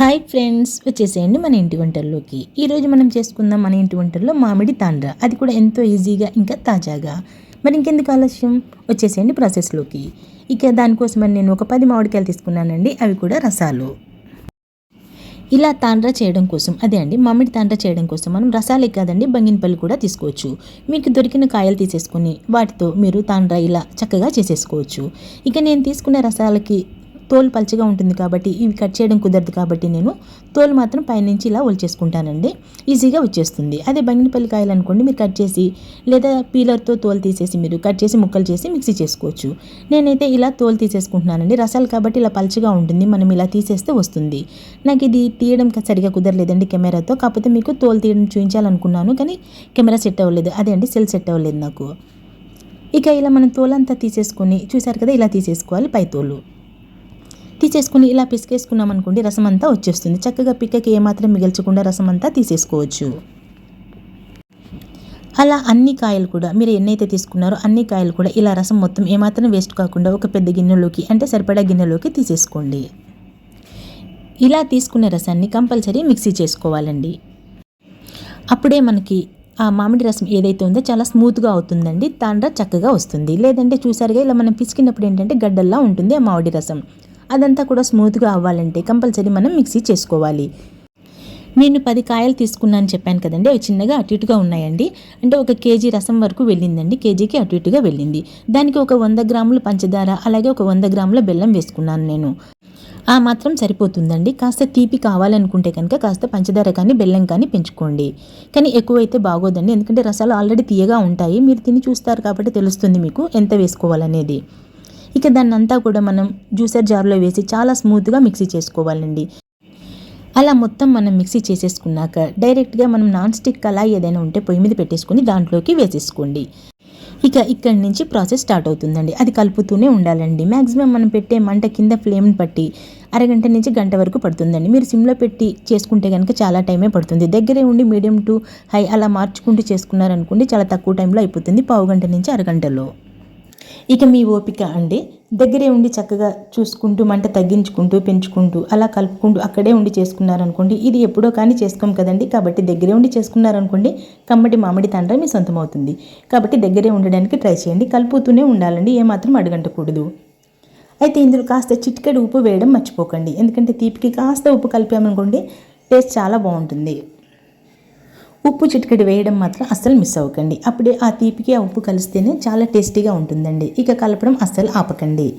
Hi friends వచ్చేసేయండి మన ఇంటి వంటల్లోకి. ఈరోజు మనం చేసుకుందాం మన ఇంటి వంటల్లో మామిడి తాండ్ర. అది కూడా ఎంతో ఈజీగా ఇంకా తాజాగా. మరి ఇంకెందుకు ఆలస్యం? వచ్చేసేయండి ప్రాసెస్లోకి. ఇక దానికోసమని నేను ఒక పది మామిడికాయలు తీసుకున్నానండి అవి కూడా రసాలు. ఇలా తాండ్ర చేయడం కోసం అదే అండి మామిడి తాండ్ర చేయడం కోసం మనం రసాలే కాదండి బంగినపల్లి కూడా తీసుకోవచ్చు. మీకు దొరికిన కాయలు తీసేసుకొని వాటితో మీరు తాండ్ర ఇలా చక్కగా చేసేసుకోవచ్చు. ఇక నేను తీసుకున్న రసాలకి తోలు పల్చగా ఉంటుంది కాబట్టి ఇవి కట్ చేయడం కుదరదు కాబట్టి నేను తోలు మాత్రం పైనుంచి ఇలా ఒలిచేసుకుంటానండి. ఈజీగా వచ్చేస్తుంది. అదే బంగినపల్లి కాయలు అనుకోండి మీరు కట్ చేసి లేదా పీలర్తో తోలు తీసేసి మీరు కట్ చేసి ముక్కలు చేసి మిక్సీ చేసుకోవచ్చు. నేనైతే ఇలా తోలు తీసేసుకుంటున్నానండి. రసాలు కాబట్టి ఇలా పల్చగా ఉంటుంది. మనం ఇలా తీసేస్తే వస్తుంది. నాకు ఇది తీయడం సరిగా కుదరలేదండి కెమెరాతో. కాకపోతే మీకు తోలు తీయడం చూపించాలనుకున్నాను కానీ కెమెరా సెట్ అవ్వలేదు. అదే అండి సెల్ సెట్ అవ్వలేదు నాకు. ఇక ఇలా మనం తోలంతా తీసేసుకొని చూసారు కదా ఇలా తీసేసుకోవాలి పై తోలు. తీసేసుకుని ఇలా పిసికేసుకున్నాం అనుకోండి రసం అంతా వచ్చేస్తుంది. చక్కగా పిక్కకి ఏమాత్రం మిగల్చకుండా రసం అంతా తీసేసుకోవచ్చు. అలా అన్ని కాయలు కూడా మీరు ఎన్నైతే తీసుకున్నారో అన్ని కాయలు కూడా ఇలా రసం మొత్తం ఏమాత్రం వేస్ట్ కాకుండా ఒక పెద్ద గిన్నెలోకి అంటే సరిపడా గిన్నెలోకి తీసేసుకోండి. ఇలా తీసుకునే రసాన్ని కంపల్సరీ మిక్సీ చేసుకోవాలండి. అప్పుడే మనకి ఆ మామిడి రసం ఏదైతే ఉందో చాలా స్మూత్గా అవుతుందండి. తాండ్ర చక్కగా వస్తుంది. లేదంటే చూసారుగా ఇలా మనం పిసికినప్పుడు ఏంటంటే గడ్డల్లా ఉంటుంది ఆ మామిడి రసం. అదంతా కూడా స్మూత్గా అవ్వాలంటే కంపల్సరీ మనం మిక్సీ చేసుకోవాలి. నేను పది కాయలు తీసుకున్నాను చెప్పాను కదండి అవి చిన్నగా అటు ఇటుగా ఉన్నాయండి. అంటే ఒక కేజీ రసం వరకు వెళ్ళిందండి కేజీకి అటు ఇటుగా వెళ్ళింది. దానికి ఒక వంద గ్రాముల పంచదార అలాగే ఒక వంద గ్రాముల బెల్లం వేసుకున్నాను నేను. ఆ మాత్రం సరిపోతుందండి. కాస్త తీపి కావాలనుకుంటే కనుక కాస్త పంచదార కానీ బెల్లం కానీ పెంచుకోండి. కానీ ఎక్కువైతే బాగోదండి. ఎందుకంటే రసాలు ఆల్రెడీ తీయగా ఉంటాయి. మీరు తిని చూస్తారు కాబట్టి తెలుస్తుంది మీకు ఎంత వేసుకోవాలనేది. ఇక దాన్ని అంతా కూడా మనం జ్యూసర్ జార్లో వేసి చాలా స్మూత్గా మిక్సీ చేసుకోవాలండి. అలా మొత్తం మనం మిక్సీ చేసేసుకున్నాక డైరెక్ట్గా మనం నాన్ స్టిక్ అలా ఏదైనా ఉంటే పొయ్యి మీద పెట్టేసుకుని దాంట్లోకి వేసేసుకోండి. ఇక ఇక్కడి నుంచి ప్రాసెస్ స్టార్ట్ అవుతుందండి. అది కలుపుతూనే ఉండాలండి. మ్యాక్సిమం మనం పెట్టే మంట కింద ఫ్లేమ్ని బట్టి అరగంట నుంచి గంట వరకు పడుతుందండి. మీరు సిమ్లో పెట్టి చేసుకుంటే కనుక చాలా టైమే పడుతుంది. దగ్గరే ఉండి మీడియం టు హై అలా మార్చుకుంటూ చేసుకున్నారనుకోండి చాలా తక్కువ టైంలో అయిపోతుంది. పావు గంట నుంచి అరగంటలో. ఇక మీ ఓపిక అండి. దగ్గరే ఉండి చక్కగా చూసుకుంటూ మంట తగ్గించుకుంటూ పెంచుకుంటూ అలా కలుపుకుంటూ అక్కడే ఉండి చేసుకున్నారనుకోండి. ఇది ఎప్పుడో కానీ చేసుకోం కదండి. కాబట్టి దగ్గరే ఉండి చేసుకున్నారనుకోండి కమ్మటి మామిడి తండ్ర మీ సొంతం అవుతుంది కాబట్టి దగ్గరే ఉండడానికి ట్రై చేయండి. కలుపుతూనే ఉండాలండి. ఏమాత్రం అడగంటకూడదు. అయితే ఇందులో కాస్త చిటికెడు ఉప్పు వేయడం మర్చిపోకండి. ఎందుకంటే తీపికి కాస్త ఉప్పు కలిపామనుకోండి టేస్ట్ చాలా బాగుంటుంది. ఉప్పు చిటికెడు వేయడం మాత్రం అస్సలు మిస్ అవ్వకండి. అప్పుడే ఆ తీపికి ఆ ఉప్పు కలిస్తేనే చాలా టేస్టీగా ఉంటుందండి. ఇక కలపడం అస్సలు ఆపకండి.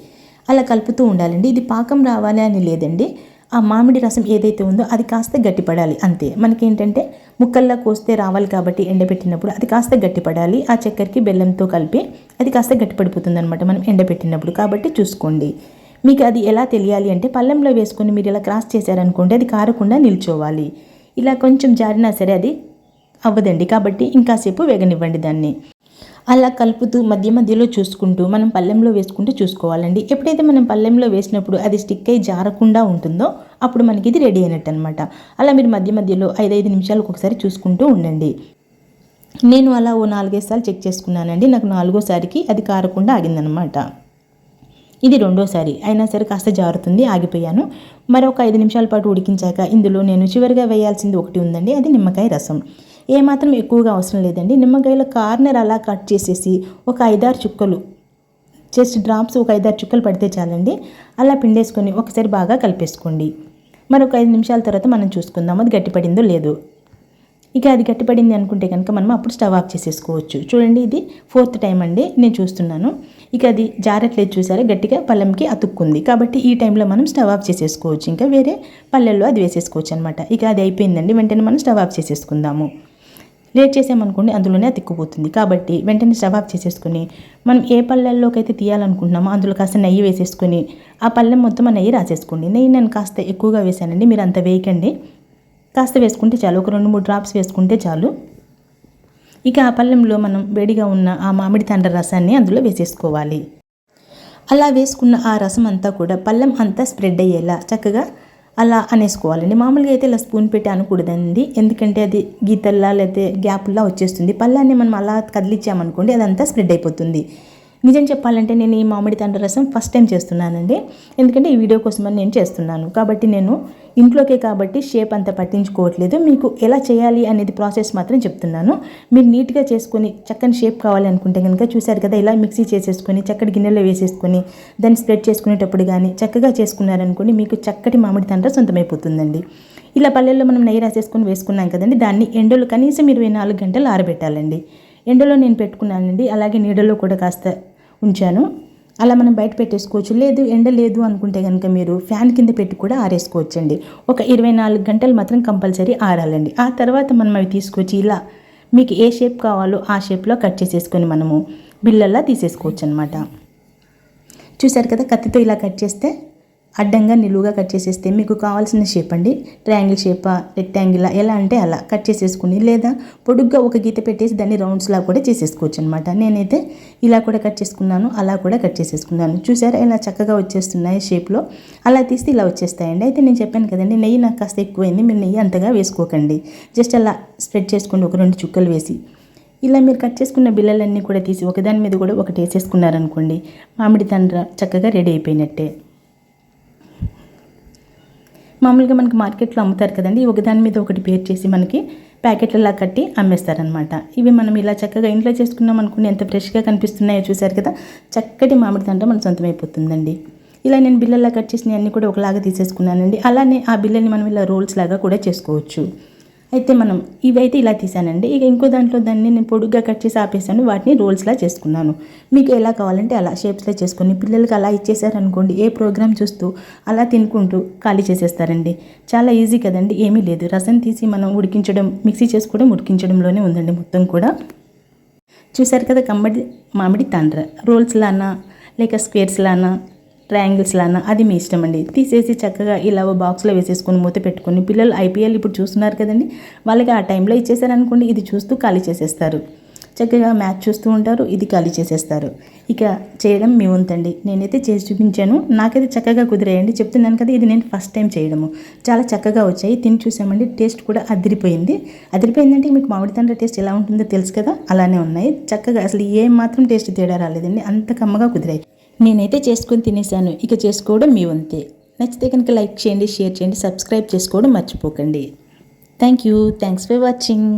అలా కలుపుతూ ఉండాలండి. ఇది పాకం రావాలి అని లేదండి. ఆ మామిడి రసం ఏదైతే ఉందో అది కాస్త గట్టిపడాలి అంతే. మనకేంటంటే ముక్కల్లా కోస్తే రావాలి కాబట్టి ఎండబెట్టినప్పుడు అది కాస్త గట్టిపడాలి. ఆ చక్కెరకి బెల్లంతో కలిపి అది కాస్త గట్టిపడిపోతుంది అనమాట మనం ఎండబెట్టినప్పుడు. కాబట్టి చూసుకోండి. మీకు అది ఎలా తెలియాలి అంటే పళ్ళెంలో వేసుకొని మీరు ఇలా క్రాస్ చేశారనుకోండి అది కారకుండా నిల్చోవాలి. ఇలా కొంచెం జారినా సరే అది అవ్వదండి. కాబట్టి ఇంకాసేపు వేగనివ్వండి దాన్ని. అలా కలుపుతూ మధ్య మధ్యలో చూసుకుంటూ మనం పళ్ళెంలో వేసుకుంటూ చూసుకోవాలండి. ఎప్పుడైతే మనం పళ్ళెంలో వేసినప్పుడు అది స్టిక్ అయి జారకుండా ఉంటుందో అప్పుడు మనకి ఇది రెడీ అయినట్టు అనమాట అలా మీరు మధ్య మధ్యలో ఐదైదు నిమిషాలకు ఒకసారి చూసుకుంటూ ఉండండి. నేను అలా ఓ నాలుగైదు సార్లు చెక్ చేసుకున్నానండి. నాకు నాలుగోసారికి అది కారకుండా ఆగిందనమాట ఇది రెండోసారి. అయినా సరే కాస్త జారుతుంది ఆగిపోయాను. మరొక ఐదు నిమిషాల పాటు ఉడికించాక ఇందులో నేను చివరిగా వేయాల్సింది ఒకటి ఉందండి. అది నిమ్మకాయ రసం. ఏమాత్రం ఎక్కువగా అవసరం లేదండి. నిమ్మకాయల కార్నర్ అలా కట్ చేసేసి ఒక ఐదారు చుక్కలు జస్ట్ డ్రాప్స్ ఒక ఐదారు చుక్కలు పడితే చాలండి. అలా పిండేసుకొని ఒకసారి బాగా కలిపేసుకోండి. మరొక ఐదు నిమిషాల తర్వాత మనం చూసుకుందాం. అది గట్టిపడిందో లేదో. ఇక అది గట్టిపడింది అనుకుంటే కనుక మనం అప్పుడు స్టవ్ ఆఫ్ చేసేసుకోవచ్చు. చూడండి ఇది ఫోర్త్ టైం అండి. నేను చూస్తున్నాను. ఇక అది జారట్లేదు చూసారా? గట్టిగా పళ్ళెంకి అతుక్కుంది. కాబట్టి ఈ టైంలో మనం స్టవ్ ఆఫ్ చేసేసుకోవచ్చు. ఇంకా వేరే పల్లెల్లో అది వేసేసుకోవచ్చు అనమాట ఇక అది అయిపోయిందండి. వెంటనే మనం స్టవ్ ఆఫ్ చేసేసుకుందాము. లేట్ చేసామనుకోండి అందులోనే అతిక్కుపోతుంది కాబట్టి వెంటనే స్టవ్ ఆఫ్ చేసేసుకుని మనం ఏ పళ్ళల్లోకి అయితే తీయాలనుకుంటున్నామో అందులో కాస్త నెయ్యి వేసేసుకొని ఆ పళ్ళెం మొత్తం ఆ నెయ్యి రాసేసుకోండి. నెయ్యి నేను కాస్త ఎక్కువగా వేసానండి మీరు అంత వేయకండి. కాస్త వేసుకుంటే చాలు ఒక రెండు మూడు డ్రాప్స్ వేసుకుంటే చాలు. ఇక ఆ పళ్ళెంలో మనం వేడిగా ఉన్న ఆ మామిడి తండ్ర రసాన్ని అందులో వేసేసుకోవాలి. అలా వేసుకున్న ఆ రసం అంతా కూడా పళ్ళెం అంతా స్ప్రెడ్ అయ్యేలా చక్కగా అలా అనేసుకోవాలండి. మామూలుగా అయితే ఇలా స్పూన్ పెట్టి అనకూడదండి. ఎందుకంటే అది గీతల్లా లేకపోతే గ్యాప్లా వచ్చేస్తుంది. పళ్ళాన్ని మనం అలా కదిలించామనుకోండి అదంతా స్ప్రెడ్ అయిపోతుంది. నిజం చెప్పాలంటే నేను ఈ మామిడి తండ్రి రసం ఫస్ట్ టైం చేస్తున్నానండి. ఎందుకంటే ఈ వీడియో కోసమని నేను చేస్తున్నాను. కాబట్టి నేను ఇంట్లోకే కాబట్టి షేప్ అంత పట్టించుకోవట్లేదు. మీకు ఎలా చేయాలి అనేది ప్రాసెస్ మాత్రం చెప్తున్నాను. మీరు నీట్గా చేసుకొని చక్కని షేప్ కావాలి అనుకుంటే కనుక చూశారు కదా ఇలా మిక్సీ చేసేసుకొని చక్కటి గిన్నెలో వేసేసుకొని దాన్ని స్ప్రెడ్ చేసుకునేటప్పుడు కానీ చక్కగా చేసుకున్నారనుకోండి మీకు చక్కటి మామిడి తండ్ర సొంతమైపోతుందండి. ఇలా పల్లెల్లో మనం నెయ్యి రాసేసుకొని వేసుకున్నాం కదండి దాన్ని ఎండలో కనీసం ఇరవై నాలుగు గంటలు ఆరబెట్టాలండి. ఎండలో నేను పెట్టుకున్నానండి అలాగే నీడలో కూడా కాస్త ఉంచాను. అలా మనం బయట పెట్టేసుకోవచ్చు. లేదు ఎండ లేదు అనుకుంటే కనుక మీరు ఫ్యాన్ కింద పెట్టి కూడా ఆరేసుకోవచ్చండి. ఒక ఇరవై నాలుగు గంటలు మాత్రం కంపల్సరీ ఆరాలండి. ఆ తర్వాత మనం అవి తీసుకొచ్చి ఇలా మీకు ఏ షేప్ కావాలో ఆ షేప్లో కట్ చేసేసుకొని మనము బిల్లల్లా తీసేసుకోవచ్చు అనమాట చూసారు కదా కత్తితో ఇలా కట్ చేస్తే అడ్డంగా నిలువుగా కట్ చేసేస్తే మీకు కావాల్సిన షేప్ అండి. ట్రయాంగిల్ షేపా రెక్టాంగిల్ ఎలా అంటే అలా కట్ చేసేసుకుని లేదా పొడుగ్గా ఒక గీత పెట్టేసి దాన్ని రౌండ్స్లా కూడా చేసేసుకోవచ్చు అనమాట నేనైతే ఇలా కూడా కట్ చేసుకున్నాను అలా కూడా కట్ చేసేసుకున్నాను. చూసారా ఇలా చక్కగా వచ్చేస్తున్నాయి షేప్లో అలా తీస్తే ఇలా వచ్చేస్తాయండి. అయితే నేను చెప్పాను కదండి నెయ్యి నాకు కాస్త ఎక్కువైంది మీరు నెయ్యి అంతగా వేసుకోకండి. జస్ట్ అలా స్ప్రెడ్ చేసుకోండి ఒక రెండు చుక్కలు వేసి ఇలా మీరు కట్ చేసుకున్న బిల్లలన్నీ కూడా తీసి ఒకదాని మీద కూడా ఒకటి వేసేసుకున్నారనుకోండి మామిడి తండ్ర చక్కగా రెడీ అయిపోయినట్టే. మామూలుగా మనకి మార్కెట్లో అమ్ముతారు కదండి. ఒకదాని మీద ఒకటి పేర్ చేసి మనకి ప్యాకెట్లలా కట్టి అమ్మేస్తారనమాట ఇవి మనం ఇలా చక్కగా ఇంట్లో చేసుకున్నాం అనుకుని ఎంత ఫ్రెష్గా కనిపిస్తున్నాయో చూసారు కదా చక్కటి మామిడి తండ్ర మన సొంతమైపోతుందండి ఇలా నేను బిల్లల్లా కట్ చేసిన అన్నీ కూడా ఒకలాగా తీసేసుకున్నానండి. అలానే ఆ బిల్లని మనం ఇలా రోల్స్ లాగా కూడా చేసుకోవచ్చు. అయితే మనం ఇవైతే ఇలా తీసానండి. ఇక ఇంకో దాంట్లో దాన్ని నేను పొడుగ్గా కట్ చేసి ఆపేసాను. వాటిని రోల్స్లా చేసుకున్నాను. మీకు ఎలా కావాలంటే అలా షేప్స్లో చేసుకొని పిల్లలకి అలా ఇచ్చేసారనుకోండి ఏ ప్రోగ్రామ్ చూస్తూ అలా తినుకుంటూ ఖాళీ చేసేస్తారండి. చాలా ఈజీ కదండి ఏమీ లేదు. రసం తీసి మనం ఉడికించడం మిక్సీ చేసుకోవడం ఉడికించడంలోనే ఉందండి మొత్తం కూడా. చూసారు కదా కమ్మడి మామిడి తాండ్ర. రోల్స్లానా లేక స్క్వేర్స్లానా ట్రయాంగిల్స్ లానా? అది మీ ఇష్టం అండి తీసేసి చక్కగా ఇలా బాక్స్లో వేసేసుకొని మూత పెట్టుకొని పిల్లలు ఐపీఎల్ ఇప్పుడు చూస్తున్నారు కదండి. వాళ్ళకి ఆ టైంలో ఇచ్చేసారనుకోండి ఇది చూస్తూ ఖాళీ చేసేస్తారు. చక్కగా మ్యాచ్ చూస్తూ ఉంటారు ఇది ఖాళీ చేసేస్తారు. ఇక చేయడం మీ వంతండి. నేనైతే చేసి చూపించాను. నాకైతే చక్కగా కుదిరేయండి. చెప్తున్నాను కదా ఇది నేను ఫస్ట్ టైం చేయడము. చాలా చక్కగా వచ్చాయి. తిని చూసామండి. టేస్ట్ కూడా అదిరిపోయింది. అదిరిపోయిందంటే మీకు మామిడి తండ్రి టేస్ట్ ఎలా ఉంటుందో తెలుసు కదా? అలానే ఉన్నాయి. చక్కగా అసలు ఏం మాత్రం టేస్ట్ తేడా రాలేదండి. అంత కమ్మగా కుదిరాయి. నేనైతే చేసుకొని తినేసాను. ఇక చేసుకోవడం మీ వంతే. నచ్చితే కనుక లైక్ చేయండి షేర్ చేయండి సబ్స్క్రైబ్ చేసుకోవడం మర్చిపోకండి. Thank you. Thanks for watching.